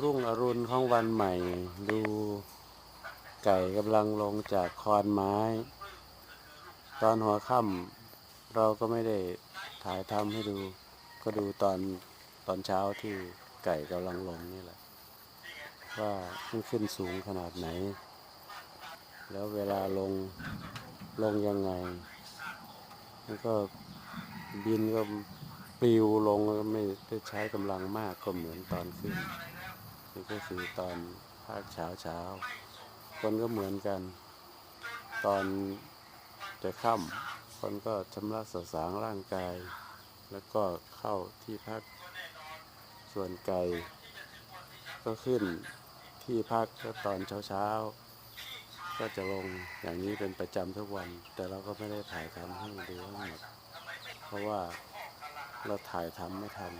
รุ่งอรุณของวันใหม่ ดูไก่กำลังลงจากคอนไม้ ตอนหัวค่ำเราก็ไม่ได้ถ่ายทำให้ดู ก็ดูตอนตอนเช้าที่ไก่กำลังลงนี่แหละ ว่ามันขึ้นสูงขนาดไหน แล้วเวลาลงลงยังไง มันก็บินก็ปลิวลงก็ไม่ได้ใช้กำลังมากก็เหมือนตอนขึ้น นี่ก็คือตอนภาคเช้าเช้า คนก็เหมือนกัน ตอนจะค่ำคนก็ชำระสสางร่างกาย แล้วก็เข้าที่พัก ส่วนไก่ก็ขึ้นที่พักก็ตอนเช้าเช้าก็จะลงอย่างนี้เป็นประจำทุกวัน แต่เราก็ไม่ได้ถ่ายทำให้ดูทั้งหมด เพราะว่าเราถ่ายทำไม่ทัน